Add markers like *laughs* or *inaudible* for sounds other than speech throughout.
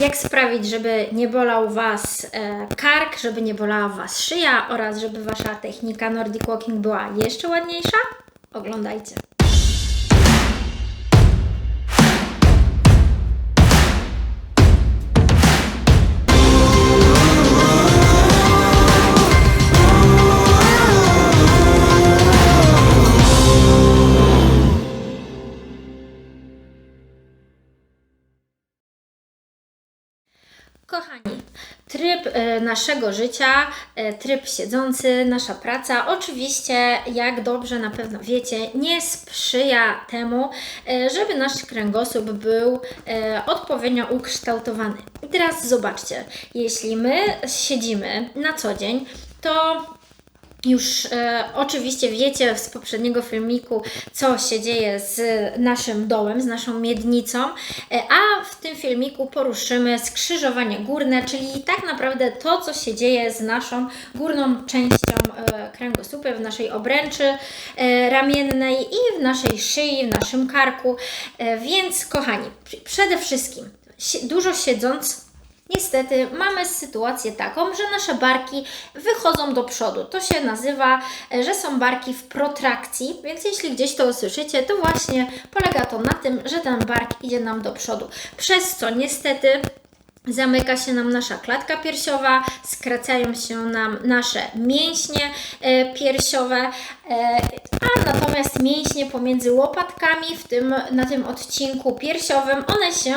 Jak sprawić, żeby nie bolał Was e, kark, żeby nie bolała Was szyja oraz żeby Wasza technika Nordic Walking była jeszcze ładniejsza? Oglądajcie. Kochani, tryb e, naszego życia, e, tryb siedzący, nasza praca, oczywiście, jak dobrze na pewno wiecie, nie sprzyja temu, e, żeby nasz kręgosłup był odpowiednio ukształtowany. I teraz zobaczcie, jeśli my siedzimy na co dzień, to już e, oczywiście wiecie z poprzedniego filmiku, co się dzieje z naszym dołem, z naszą miednicą, e, a w tym filmiku poruszymy skrzyżowanie górne, czyli tak naprawdę to, co się dzieje z naszą górną częścią e, kręgosłupa, w naszej obręczy e, ramiennej i w naszej szyi, w naszym karku. E, więc, kochani, pr- przede wszystkim dużo siedząc, Niestety mamy sytuację taką, że nasze barki wychodzą do przodu. To się nazywa, e, że są barki w protrakcji, więc jeśli gdzieś to usłyszycie, to właśnie polega to na tym, że ten bark idzie nam do przodu. Przez co niestety Zamyka się nam nasza klatka piersiowa, skracają się nam nasze mięśnie e, piersiowe, a natomiast mięśnie pomiędzy łopatkami w tym, na tym odcinku piersiowym, one się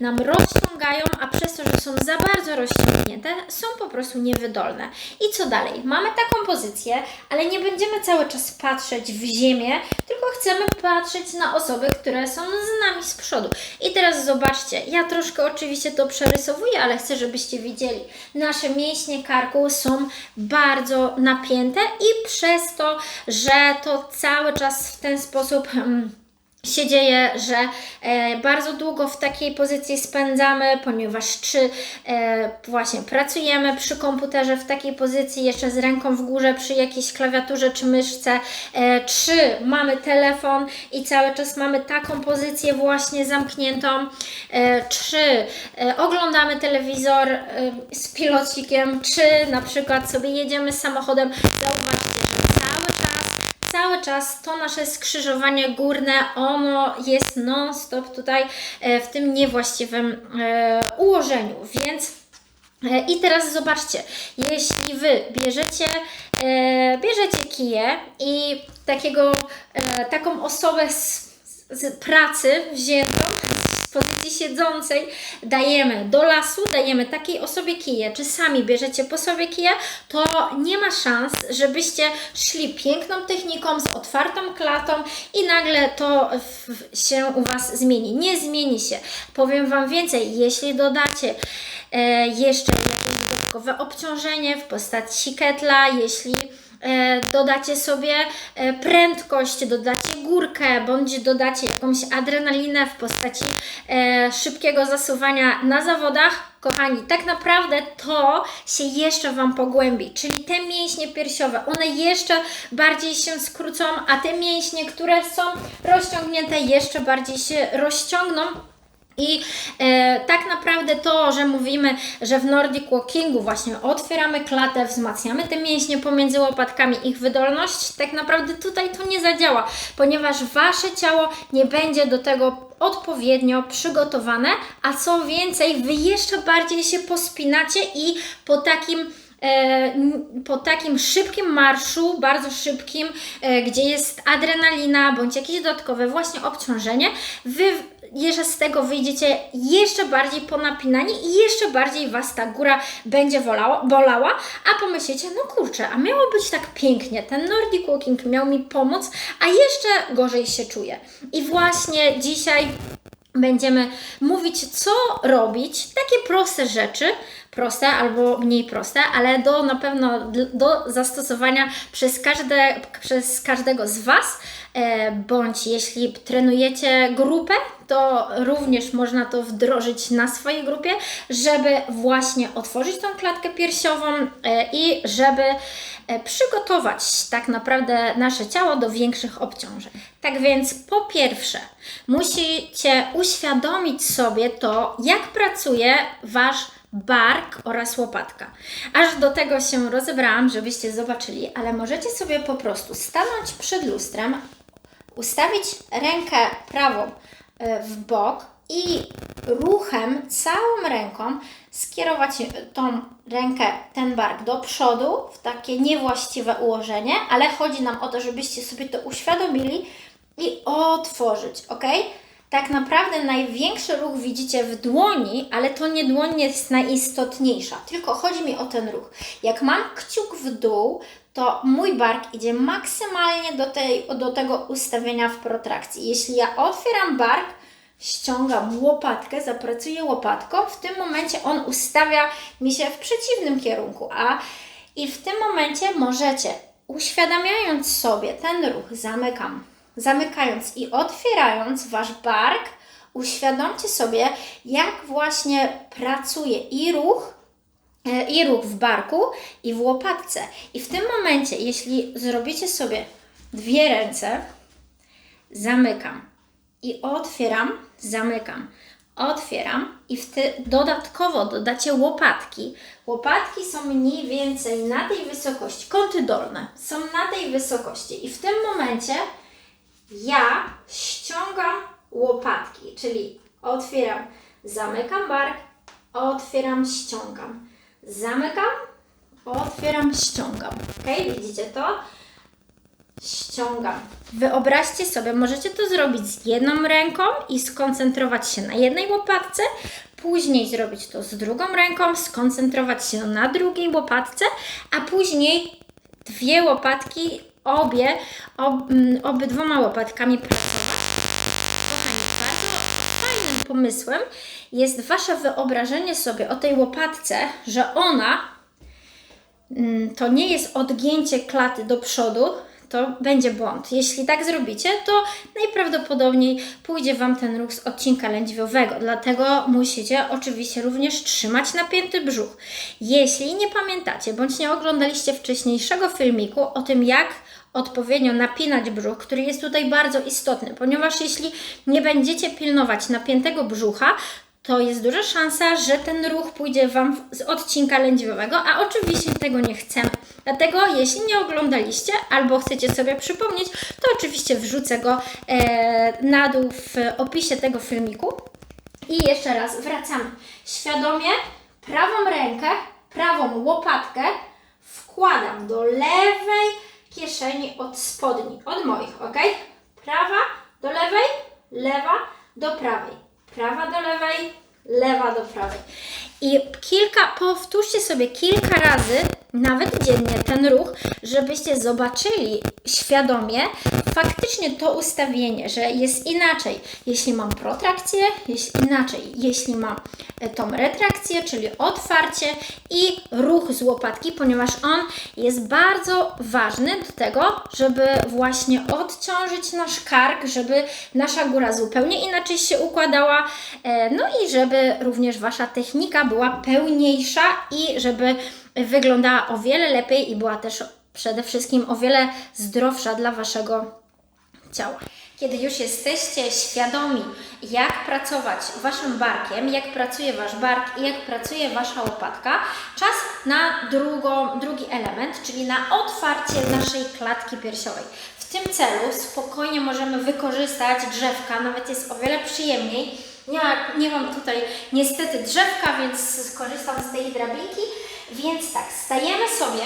nam rozciągają, a przez to, że są za bardzo rozciągnięte, są po prostu niewydolne. I co dalej? Mamy taką pozycję, ale nie będziemy cały czas patrzeć w ziemię, tylko chcemy patrzeć na osoby, które są z nami z przodu. I teraz zobaczcie, ja troszkę oczywiście to przerysowuję, ale chcę, żebyście widzieli. Nasze mięśnie karku są bardzo napięte i przez to, że to cały czas w ten sposób. mm, się dzieje, że e, bardzo długo w takiej pozycji spędzamy, ponieważ czy e, właśnie pracujemy przy komputerze w takiej pozycji, jeszcze z ręką w górze przy jakiejś klawiaturze czy myszce, e, czy mamy telefon i cały czas mamy taką pozycję właśnie zamkniętą, czy oglądamy telewizor z pilocikiem, czy na przykład sobie jedziemy samochodem, zauważcie, że cały czas to nasze skrzyżowanie górne, ono jest non-stop tutaj e, w tym niewłaściwym e, ułożeniu, więc e, i teraz zobaczcie, jeśli Wy bierzecie, bierzecie kije i takiego, taką osobę z, z pracy wziętą, pozycji siedzącej, dajemy do lasu, dajemy takiej osobie kije, czy sami bierzecie po sobie kije, to nie ma szans, żebyście szli piękną techniką, z otwartą klatą i nagle to się u Was zmieni. Nie zmieni się. Powiem Wam więcej, jeśli dodacie e, jeszcze jakieś dodatkowe obciążenie w postaci ketla, jeśli dodacie sobie e, prędkość, dodacie górkę, bądź dodacie jakąś adrenalinę w postaci e, szybkiego zasuwania na zawodach, kochani, tak naprawdę to się jeszcze Wam pogłębi, czyli te mięśnie piersiowe, one jeszcze bardziej się skrócą, a te mięśnie, które są rozciągnięte, jeszcze bardziej się rozciągną. I e, tak naprawdę to, że mówimy, że w Nordic Walkingu właśnie otwieramy klatę, wzmacniamy te mięśnie pomiędzy łopatkami, ich wydolność, tak naprawdę tutaj to nie zadziała, ponieważ Wasze ciało nie będzie do tego odpowiednio przygotowane, a co więcej, Wy jeszcze bardziej się pospinacie i po takim po takim szybkim marszu, bardzo szybkim, e, gdzie jest adrenalina bądź jakieś dodatkowe właśnie obciążenie, wy jeszcze z tego wyjdziecie jeszcze bardziej ponapinani i jeszcze bardziej Was ta góra będzie wolała, bolała, a pomyślicie, no kurczę, a miało być tak pięknie, ten Nordic Walking miał mi pomóc, a jeszcze gorzej się czuję. I właśnie dzisiaj będziemy mówić, co robić, takie proste rzeczy, proste albo mniej proste, ale do na pewno do zastosowania przez, każde, przez każdego z Was, e, bądź jeśli trenujecie grupę, to również można to wdrożyć na swojej grupie, żeby właśnie otworzyć tą klatkę piersiową e, i żeby e, przygotować tak naprawdę nasze ciało do większych obciążeń. Tak więc po pierwsze, musicie uświadomić sobie to, jak pracuje Wasz bark oraz łopatka. Aż do tego się rozebrałam, żebyście zobaczyli, ale możecie sobie po prostu stanąć przed lustrem, ustawić rękę prawą e, w bok i ruchem, całą ręką skierować tą rękę, ten bark do przodu w takie niewłaściwe ułożenie, ale chodzi nam o to, żebyście sobie to uświadomili i otworzyć, ok? Tak naprawdę największy ruch widzicie w dłoni, ale to nie dłoń jest najistotniejsza, tylko chodzi mi o ten ruch. Jak mam kciuk w dół, to mój bark idzie maksymalnie do, tej, do tego ustawienia w protrakcji. Jeśli ja otwieram bark, ściągam łopatkę, zapracuję łopatką, w tym momencie on ustawia mi się w przeciwnym kierunku, a i w tym momencie możecie, uświadamiając sobie ten ruch, zamykam zamykając i otwierając Wasz bark, uświadomcie sobie, jak właśnie pracuje i ruch, e, i ruch w barku, i w łopatce. I w tym momencie, jeśli zrobicie sobie dwie ręce, zamykam i otwieram, zamykam, otwieram i dodatkowo dodacie łopatki. Łopatki są mniej więcej na tej wysokości, kąty dolne są na tej wysokości i w tym momencie ja ściągam łopatki, czyli otwieram, zamykam bark, otwieram, ściągam. Zamykam, otwieram, ściągam. Ok, widzicie to? Ściągam. Wyobraźcie sobie, możecie to zrobić z jedną ręką i skoncentrować się na jednej łopatce, później zrobić to z drugą ręką, skoncentrować się na drugiej łopatce, a później dwie łopatki obie, ob, mm, obydwoma łopatkami pracować. Kochani, bardzo fajnym pomysłem jest Wasze wyobrażenie sobie o tej łopatce, że ona mm, to nie jest odgięcie klaty do przodu, to będzie błąd. Jeśli tak zrobicie, to najprawdopodobniej pójdzie Wam ten ruch z odcinka lędźwiowego. Dlatego musicie oczywiście również trzymać napięty brzuch. Jeśli nie pamiętacie bądź nie oglądaliście wcześniejszego filmiku o tym, jak odpowiednio napinać brzuch, który jest tutaj bardzo istotny, ponieważ jeśli nie będziecie pilnować napiętego brzucha, to jest duża szansa, że ten ruch pójdzie Wam z odcinka lędźwiowego, a oczywiście tego nie chcemy. Dlatego, jeśli nie oglądaliście albo chcecie sobie przypomnieć, to oczywiście wrzucę go e, na dół w opisie tego filmiku. I jeszcze raz wracamy. Świadomie prawą rękę, prawą łopatkę wkładam do lewej kieszeni od spodni, od moich, ok? Prawa do lewej, lewa do prawej, prawa do lewej, lewa do prawej. I kilka, powtórzcie sobie kilka razy, nawet dziennie, ten ruch, żebyście zobaczyli świadomie faktycznie to ustawienie, że jest inaczej, jeśli mam protrakcję, jest inaczej, jeśli mam e, tą retrakcję, czyli otwarcie i ruch z łopatki, ponieważ on jest bardzo ważny do tego, żeby właśnie odciążyć nasz kark, żeby nasza góra zupełnie inaczej się układała, e, no i żeby również Wasza technika była pełniejsza i żeby wyglądała o wiele lepiej i była też przede wszystkim o wiele zdrowsza dla Waszego ciała. Kiedy już jesteście świadomi, jak pracować Waszym barkiem, jak pracuje Wasz bark i jak pracuje Wasza łopatka, czas na drugą, drugi element, czyli na otwarcie naszej klatki piersiowej. W tym celu spokojnie możemy wykorzystać drzewka, nawet jest o wiele przyjemniej. Ja nie mam tutaj niestety drzewka, więc skorzystam z tej drabinki. Więc tak, stajemy sobie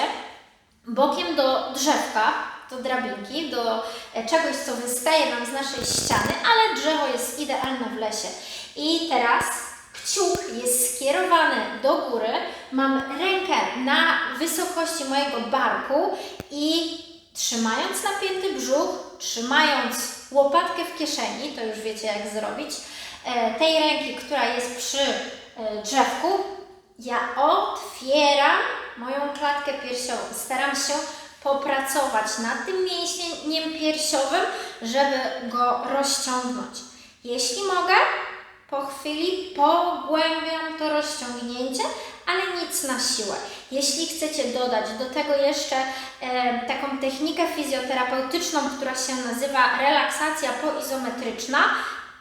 bokiem do drzewka, do drabinki, do e, czegoś, co wystaje nam z naszej ściany, ale drzewo jest idealne w lesie. I teraz kciuk jest skierowany do góry, mam rękę na wysokości mojego barku i trzymając napięty brzuch, trzymając łopatkę w kieszeni, to już wiecie jak zrobić, e, tej ręki, która jest przy e, drzewku, ja otwieram moją klatkę piersiową. Staram się popracować nad tym mięśniem piersiowym, żeby go rozciągnąć. Jeśli mogę, po chwili pogłębiam to rozciągnięcie, ale nic na siłę. Jeśli chcecie dodać do tego jeszcze e, taką technikę fizjoterapeutyczną, która się nazywa relaksacja poizometryczna,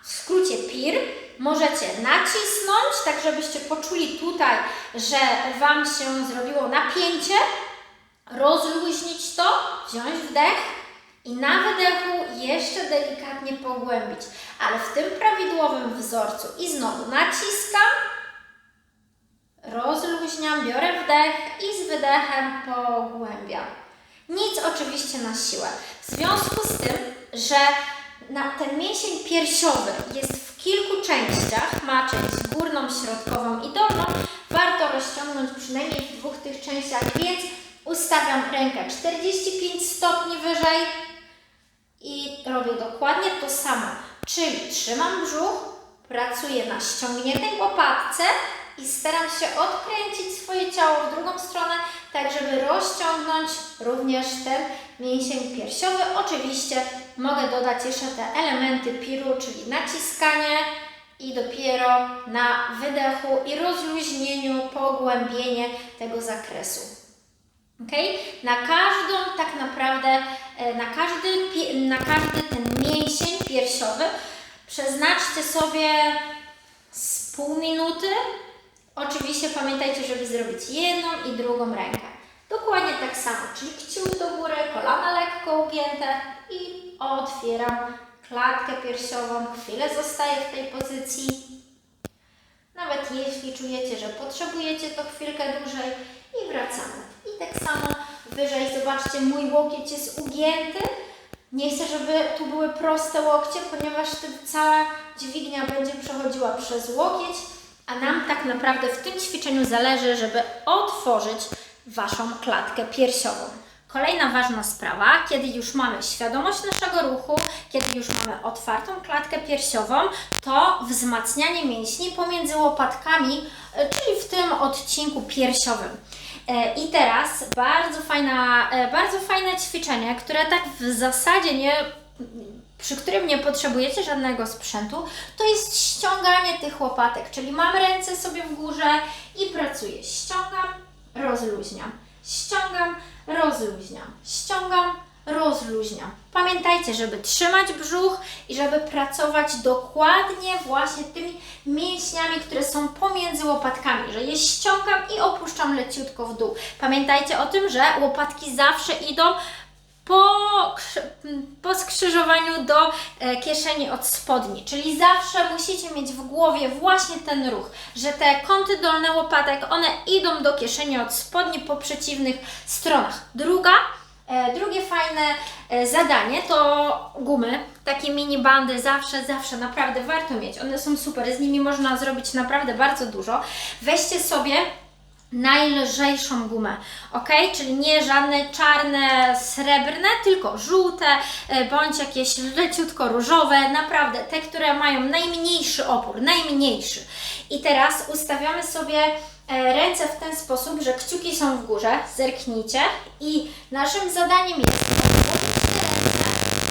w skrócie PIR, możecie nacisnąć, tak żebyście poczuli tutaj, że Wam się zrobiło napięcie, rozluźnić to, wziąć wdech i na wydechu jeszcze delikatnie pogłębić, ale w tym prawidłowym wzorcu. I znowu naciskam, rozluźniam, biorę wdech i z wydechem pogłębiam. Nic oczywiście na siłę. W związku z tym, że ten mięsień piersiowy jest w kilku częściach, ma część górną, środkową i dolną, warto rozciągnąć przynajmniej w dwóch tych częściach, więc ustawiam rękę 45 stopni wyżej i robię dokładnie to samo, czyli trzymam brzuch, pracuję na ściągniętej łopatce i staram się odkręcić swoje ciało w drugą stronę, tak żeby rozciągnąć również ten mięsień piersiowy. Oczywiście mogę dodać jeszcze te elementy piru, czyli naciskanie i dopiero na wydechu i rozluźnieniu, pogłębienie tego zakresu. Ok? Na każdą tak naprawdę, e, na każdy, na każdy ten mięsień piersiowy przeznaczcie sobie z pół minuty. Oczywiście pamiętajcie, żeby zrobić jedną i drugą rękę. Dokładnie tak samo, czyli kciuk do góry, kolana lekko ugięte i otwieram klatkę piersiową. Chwilę zostaję w tej pozycji. Nawet jeśli czujecie, że potrzebujecie to chwilkę dłużej i wracamy. I tak samo wyżej, zobaczcie, mój łokieć jest ugięty. Nie chcę, żeby tu były proste łokcie, ponieważ wtedy cała dźwignia będzie przechodziła przez łokieć, a nam tak naprawdę w tym ćwiczeniu zależy, żeby otworzyć Waszą klatkę piersiową. Kolejna ważna sprawa, kiedy już mamy świadomość naszego ruchu, kiedy już mamy otwartą klatkę piersiową, to wzmacnianie mięśni pomiędzy łopatkami, e, czyli w tym odcinku piersiowym. E, I teraz bardzo, fajna, e, bardzo fajne ćwiczenie, które tak w zasadzie nie, przy którym nie potrzebujecie żadnego sprzętu, to jest ściąganie tych łopatek, czyli mam ręce sobie w górze i pracuję. Ściągam, rozluźniam, ściągam, rozluźniam, ściągam, rozluźniam. Pamiętajcie, żeby trzymać brzuch i żeby pracować dokładnie właśnie tymi mięśniami, które są pomiędzy łopatkami, że je ściągam i opuszczam leciutko w dół. Pamiętajcie o tym, że łopatki zawsze idą po, po skrzyżowaniu do e, kieszeni od spodni, czyli zawsze musicie mieć w głowie właśnie ten ruch, że te kąty dolne łopatek, one idą do kieszeni od spodni po przeciwnych stronach. Druga, e, drugie fajne e, zadanie to gumy, takie mini bandy, zawsze, zawsze naprawdę warto mieć, one są super, z nimi można zrobić naprawdę bardzo dużo. Weźcie sobie najlżejszą gumę, ok? Czyli nie żadne czarne, srebrne, tylko żółte e, bądź jakieś leciutko różowe, naprawdę te, które mają najmniejszy opór, najmniejszy. I teraz ustawiamy sobie e, ręce w ten sposób, że kciuki są w górze, zerknijcie i naszym zadaniem jest ręce,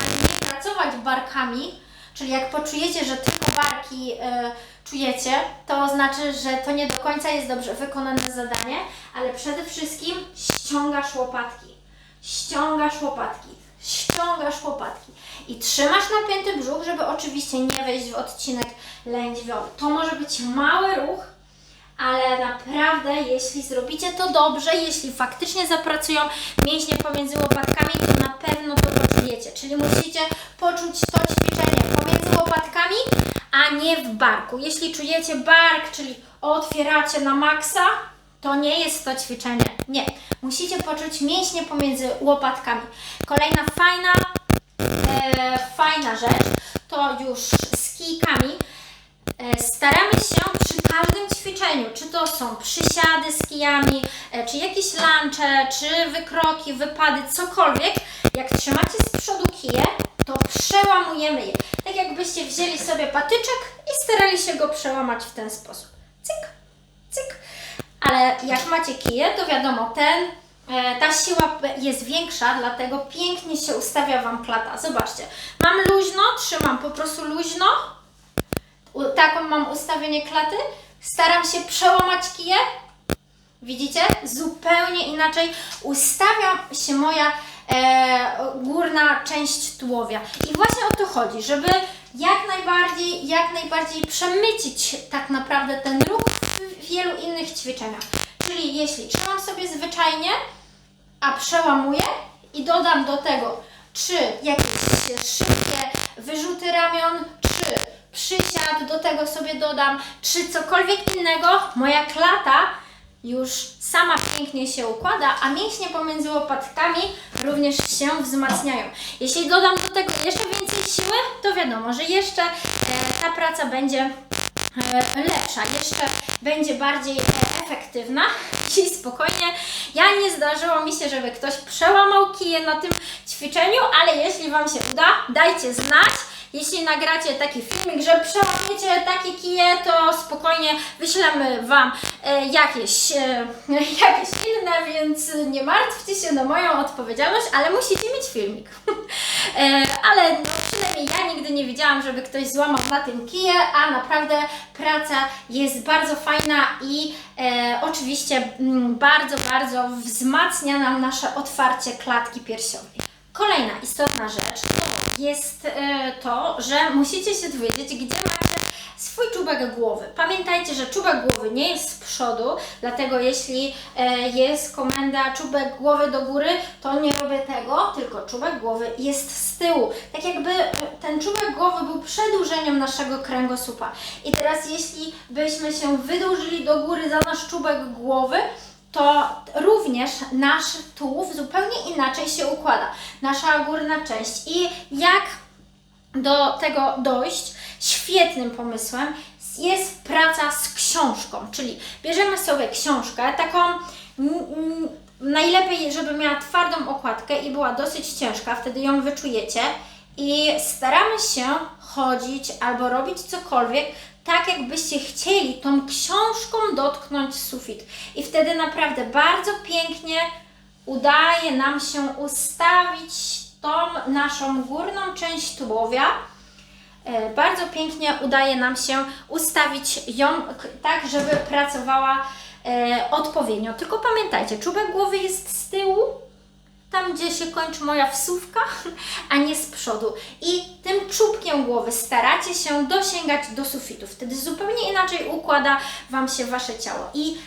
ale nie pracować barkami, Czyli jak poczujecie, że tylko barki e, czujecie, to znaczy, że to nie do końca jest dobrze wykonane zadanie, ale przede wszystkim ściągasz łopatki. Ściągasz łopatki. Ściągasz łopatki. I trzymasz napięty brzuch, żeby oczywiście nie wejść w odcinek lędźwiowy. To może być mały ruch, ale naprawdę, jeśli zrobicie to dobrze, jeśli faktycznie zapracują mięśnie pomiędzy łopatkami, to na pewno to poczujecie. Czyli musicie poczuć to ćwiczenie pomiędzy łopatkami, a nie w barku. Jeśli czujecie bark, czyli otwieracie na maksa, to nie jest to ćwiczenie. Nie. Musicie poczuć mięśnie pomiędzy łopatkami. Kolejna fajna e, fajna rzecz to już z kijkami. E, Staramy się przy każdym ćwiczeniu, czy to są przysiady z kijami, e, czy jakieś lunche, czy wykroki, wypady, cokolwiek, jak trzymacie z przodu kije, to przełamujemy je. Wzięli sobie patyczek i starali się go przełamać w ten sposób. Cyk, cyk. Ale jak macie kije, to wiadomo, ten e, ta siła jest większa, dlatego pięknie się ustawia Wam klata. Zobaczcie, mam luźno, trzymam po prostu luźno, taką mam ustawienie klaty, staram się przełamać kije, Widzicie? Zupełnie inaczej ustawia się moja e, górna część tułowia. I właśnie o to chodzi, żeby jak najbardziej, jak najbardziej przemycić tak naprawdę ten ruch w wielu innych ćwiczeniach. Czyli jeśli trzymam sobie zwyczajnie, a przełamuję i dodam do tego czy jakieś szybkie wyrzuty ramion, czy przysiad, do tego sobie dodam, czy cokolwiek innego, moja klata już sama pięknie się układa, a mięśnie pomiędzy łopatkami również się wzmacniają. Jeśli dodam do tego jeszcze więcej siły, to wiadomo, że jeszcze e, ta praca będzie e, lepsza, jeszcze będzie bardziej efektywna *laughs* i spokojnie. Ja nie zdarzyło mi się, żeby ktoś przełamał kije na tym ćwiczeniu, ale jeśli Wam się uda, dajcie znać. Jeśli nagracie taki filmik, że przełamiecie takie kije, to spokojnie wyślemy Wam e, jakieś, e, *laughs* jakieś inne, więc nie martwcie się na moją odpowiedzialność, ale musicie mieć filmik. *laughs* e, ale no, przynajmniej ja nigdy nie widziałam, żeby ktoś złamał na tym kije, a naprawdę praca jest bardzo fajna i e, oczywiście mm, bardzo, bardzo wzmacnia nam nasze otwarcie klatki piersiowej. Kolejna istotna rzecz to jest e, to, że musicie się dowiedzieć, gdzie macie swój czubek głowy. Pamiętajcie, że czubek głowy nie jest z przodu, dlatego jeśli e, jest komenda czubek głowy do góry, to nie robię tego, tylko czubek głowy jest z tyłu. Tak jakby e, ten czubek głowy był przedłużeniem naszego kręgosłupa. I teraz jeśli byśmy się wydłużyli do góry za nasz czubek głowy, to również nasz tułów zupełnie inaczej się układa. Nasza górna część. I jak do tego dojść? Świetnym pomysłem jest praca z książką, czyli bierzemy sobie książkę, taką najlepiej, żeby miała twardą okładkę i była dosyć ciężka, wtedy ją wyczujecie i staramy się chodzić albo robić cokolwiek, tak jakbyście chcieli tą książką dotknąć sufit. I wtedy naprawdę bardzo pięknie udaje nam się ustawić tą naszą górną część tułowia. E, Bardzo pięknie udaje nam się ustawić ją tak, żeby pracowała e, odpowiednio. Tylko pamiętajcie, czubek głowy jest z tyłu, tam gdzie się kończy moja wsówka, *laughs* a nie z przodu. I tym czubkiem głowy staracie się dosięgać do sufitu. Wtedy zupełnie inaczej układa Wam się Wasze ciało. I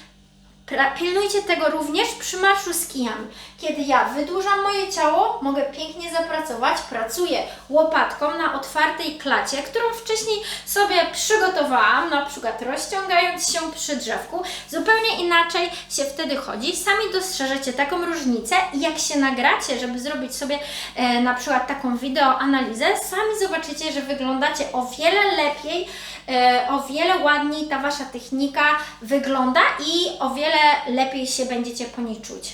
pilnujcie tego również przy marszu z kijami. Kiedy ja wydłużam moje ciało, mogę pięknie zapracować, pracuję łopatką na otwartej klacie, którą wcześniej sobie przygotowałam, na przykład rozciągając się przy drzewku. Zupełnie inaczej się wtedy chodzi. Sami dostrzeżecie taką różnicę i jak się nagracie, żeby zrobić sobie e, na przykład taką wideoanalizę, sami zobaczycie, że wyglądacie o wiele lepiej, o wiele ładniej ta Wasza technika wygląda i o wiele lepiej się będziecie po niej czuć.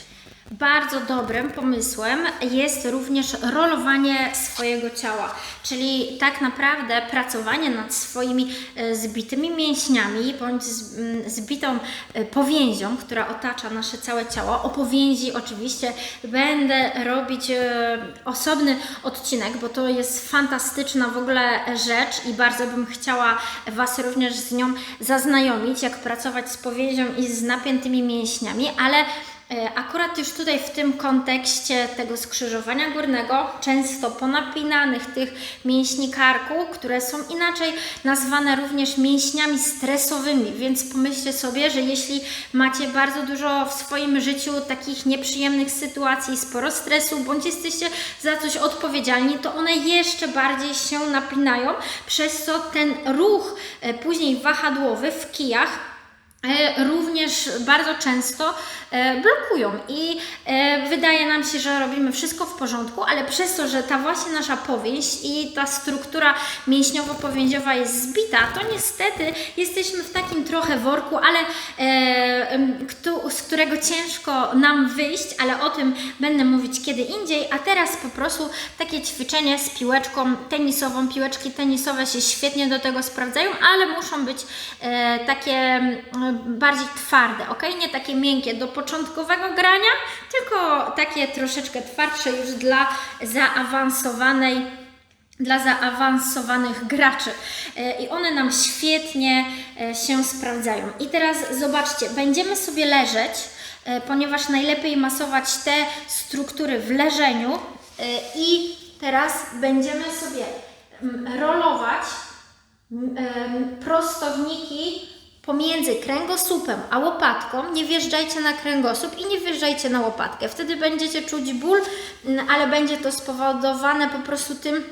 Bardzo dobrym pomysłem jest również rolowanie swojego ciała, czyli tak naprawdę pracowanie nad swoimi e, zbitymi mięśniami bądź zbitą e, powięzią, która otacza nasze całe ciało. O powięzi oczywiście będę robić e, osobny odcinek, bo to jest fantastyczna w ogóle rzecz i bardzo bym chciała Was również z nią zaznajomić, jak pracować z powięzią i z napiętymi mięśniami, ale Akurat już tutaj w tym kontekście tego skrzyżowania górnego, często ponapinanych tych mięśni karku, które są inaczej nazwane również mięśniami stresowymi, więc pomyślcie sobie, że jeśli macie bardzo dużo w swoim życiu takich nieprzyjemnych sytuacji, sporo stresu, bądź jesteście za coś odpowiedzialni, to one jeszcze bardziej się napinają, przez co ten ruch e, później wahadłowy w kijach e, również bardzo często e, blokują i e, wydaje nam się, że robimy wszystko w porządku, ale przez to, że ta właśnie nasza powięź i ta struktura mięśniowo-powięziowa jest zbita, to niestety jesteśmy w takim trochę worku, ale e, z którego ciężko nam wyjść, ale o tym będę mówić kiedy indziej, a teraz po prostu takie ćwiczenie z piłeczką tenisową. Piłeczki tenisowe się świetnie do tego sprawdzają, ale muszą być e, takie bardziej twarde, ok? Nie takie miękkie do początkowego grania, tylko takie troszeczkę twardsze już dla zaawansowanej dla zaawansowanych graczy E, i one nam świetnie e, się sprawdzają. I teraz zobaczcie, będziemy sobie leżeć, e, ponieważ najlepiej masować te struktury w leżeniu i teraz będziemy sobie mm, rolować prostowniki pomiędzy kręgosłupem a łopatką. Nie wjeżdżajcie na kręgosłup i nie wjeżdżajcie na łopatkę. Wtedy będziecie czuć ból, m, ale będzie to spowodowane po prostu tym,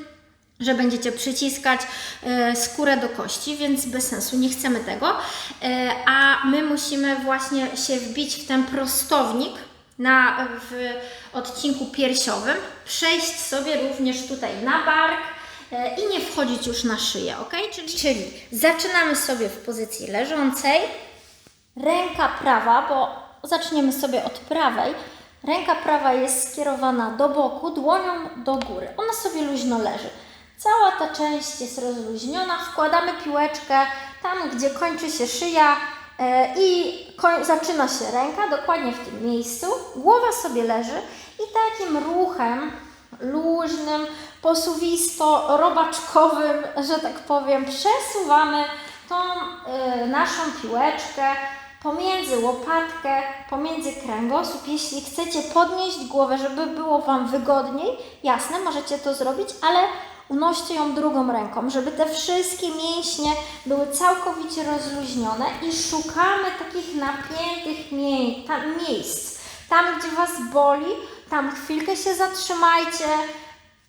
że będziecie przyciskać e, skórę do kości, więc bez sensu, nie chcemy tego. E, a my musimy właśnie się wbić w ten prostownik na, w odcinku piersiowym, przejść sobie również tutaj na bark i nie wchodzić już na szyję, ok? Czyli, czyli zaczynamy sobie w pozycji leżącej, ręka prawa, bo zaczniemy sobie od prawej. Ręka prawa jest skierowana do boku, dłonią do góry. Ona sobie luźno leży. Cała ta część jest rozluźniona. Wkładamy piłeczkę tam, gdzie kończy się szyja e, i zaczyna się ręka, dokładnie w tym miejscu. Głowa sobie leży i takim ruchem luźnym, posuwisto-robaczkowym, że tak powiem, przesuwamy tą e, naszą piłeczkę pomiędzy łopatkę, pomiędzy kręgosłup. Jeśli chcecie podnieść głowę, żeby było Wam wygodniej, jasne, możecie to zrobić, ale unoście ją drugą ręką, żeby te wszystkie mięśnie były całkowicie rozluźnione i szukamy takich napiętych mie tam, miejsc. Tam, gdzie Was boli, tam chwilkę się zatrzymajcie,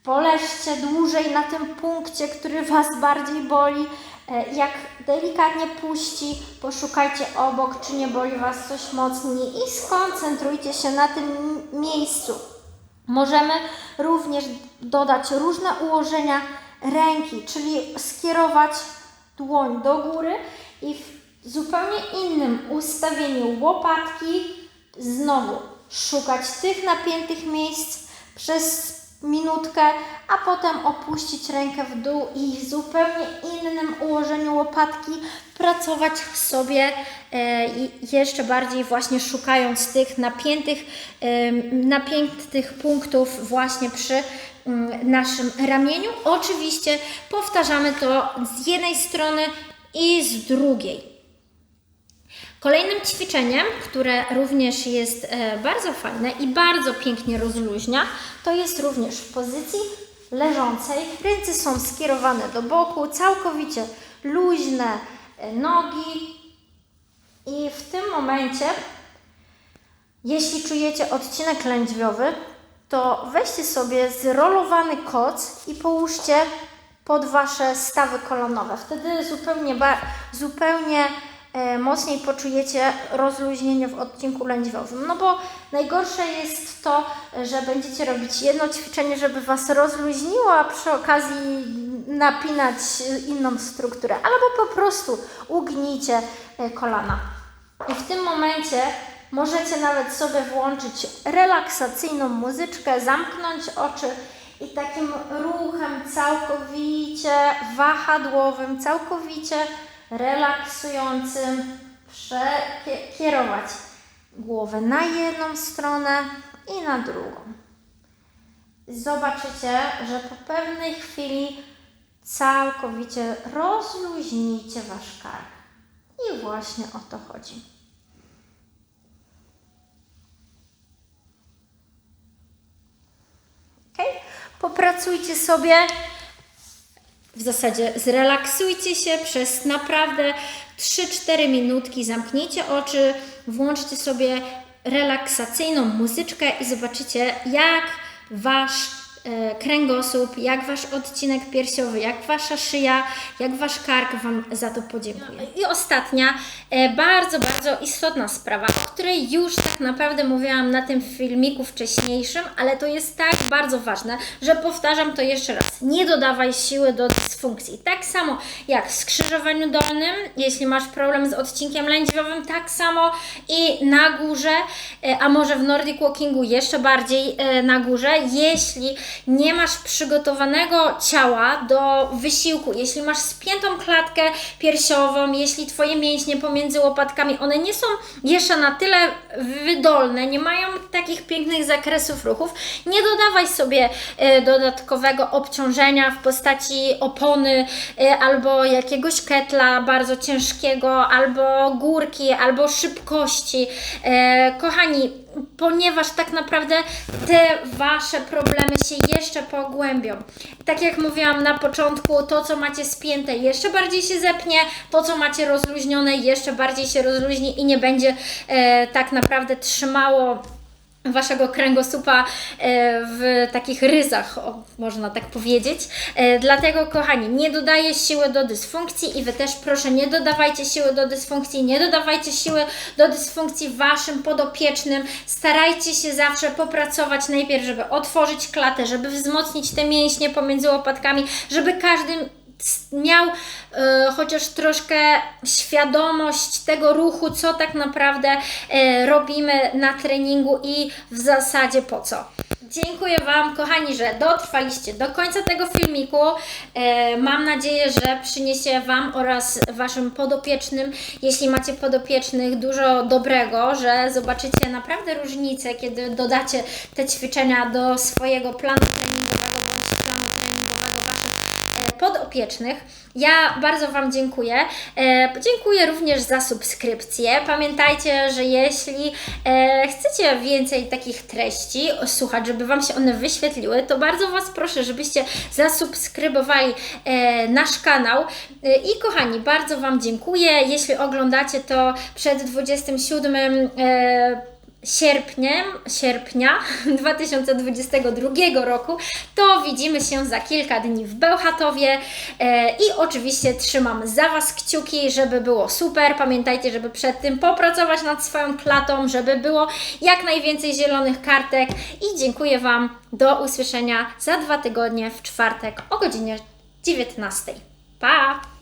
poleżcie dłużej na tym punkcie, który Was bardziej boli. E, Jak delikatnie puści, poszukajcie obok, czy nie boli Was coś mocniej i skoncentrujcie się na tym miejscu. Możemy również dodać różne ułożenia ręki, czyli skierować dłoń do góry i w zupełnie innym ustawieniu łopatki znowu szukać tych napiętych miejsc przez minutkę, a potem opuścić rękę w dół i w zupełnie innym ułożeniu łopatki pracować sobie e, jeszcze bardziej właśnie szukając tych napiętych, napiętych punktów właśnie przy mm, naszym ramieniu. Oczywiście powtarzamy to z jednej strony i z drugiej. Kolejnym ćwiczeniem, które również jest e, bardzo fajne i bardzo pięknie rozluźnia, to jest również w pozycji leżącej. Ręce są skierowane do boku, całkowicie luźne e, nogi. I w tym momencie, jeśli czujecie odcinek lędźwiowy, to weźcie sobie zrolowany koc i połóżcie pod Wasze stawy kolonowe. Wtedy zupełnie, zupełnie mocniej poczujecie rozluźnienie w odcinku lędźwiowym. No bo najgorsze jest to, że będziecie robić jedno ćwiczenie, żeby Was rozluźniło, a przy okazji napinać inną strukturę. Albo po prostu ugnijcie e, kolana. I w tym momencie możecie nawet sobie włączyć relaksacyjną muzyczkę, zamknąć oczy i takim ruchem całkowicie wahadłowym, całkowicie relaksującym przekierować głowę na jedną stronę i na drugą. Zobaczycie, że po pewnej chwili całkowicie rozluźnicie wasz kark. I właśnie o to chodzi. Ok? Popracujcie sobie w zasadzie zrelaksujcie się przez naprawdę 3-4 minutki, zamknijcie oczy, włączcie sobie relaksacyjną muzyczkę i zobaczycie, jak wasz kręgosłup, jak wasz odcinek piersiowy, jak wasza szyja, jak wasz kark Wam za to podziękuje. I ostatnia, e, bardzo, bardzo istotna sprawa, o której już tak naprawdę mówiłam na tym filmiku wcześniejszym, ale to jest tak bardzo ważne, że powtarzam to jeszcze raz. Nie dodawaj siły do dysfunkcji. Tak samo jak w skrzyżowaniu dolnym, jeśli masz problem z odcinkiem lędźwiowym, tak samo i na górze, e, a może w Nordic Walkingu jeszcze bardziej e, na górze, jeśli nie masz przygotowanego ciała do wysiłku, jeśli masz spiętą klatkę piersiową, jeśli Twoje mięśnie pomiędzy łopatkami, one nie są jeszcze na tyle wydolne, nie mają takich pięknych zakresów ruchów, nie dodawaj sobie e, dodatkowego obciążenia w postaci opony e, albo jakiegoś ketla bardzo ciężkiego, albo górki, albo szybkości. E, kochani, ponieważ tak naprawdę te Wasze problemy się jeszcze pogłębią. Tak jak mówiłam na początku, to co macie spięte jeszcze bardziej się zepnie, to co macie rozluźnione jeszcze bardziej się rozluźni i nie będzie e, tak naprawdę trzymało waszego kręgosłupa e, w takich ryzach, można tak powiedzieć. E, Dlatego, kochani, nie dodaję siły do dysfunkcji i wy też proszę nie dodawajcie siły do dysfunkcji, nie dodawajcie siły do dysfunkcji waszym podopiecznym. Starajcie się zawsze popracować najpierw, żeby otworzyć klatę, żeby wzmocnić te mięśnie pomiędzy łopatkami, żeby każdy s- miał e, chociaż troszkę świadomość tego ruchu, co tak naprawdę e, robimy na treningu i w zasadzie po co. Dziękuję Wam, kochani, że dotrwaliście do końca tego filmiku. E, mam nadzieję, że przyniesie Wam oraz Waszym podopiecznym, jeśli macie podopiecznych, dużo dobrego, że zobaczycie naprawdę różnicę, kiedy dodacie te ćwiczenia do swojego planu treningowego bądź planu treningowego Waszych e, podopiecznych. Ja bardzo Wam dziękuję. E, dziękuję również za subskrypcję. Pamiętajcie, że jeśli e, chcecie więcej takich treści słuchać, żeby Wam się one wyświetliły, to bardzo Was proszę, żebyście zasubskrybowali e, nasz kanał. I kochani, bardzo Wam dziękuję. Jeśli oglądacie to przed 27 e, sierpniem, sierpnia *laughs* 2022 roku, to widzimy się za kilka dni w Bełchatowie e, i oczywiście trzymam za Was kciuki, żeby było super. Pamiętajcie, żeby przed tym popracować nad swoją klatą, żeby było jak najwięcej zielonych kartek i dziękuję Wam. Do usłyszenia za dwa tygodnie w czwartek o godzinie 19. Pa!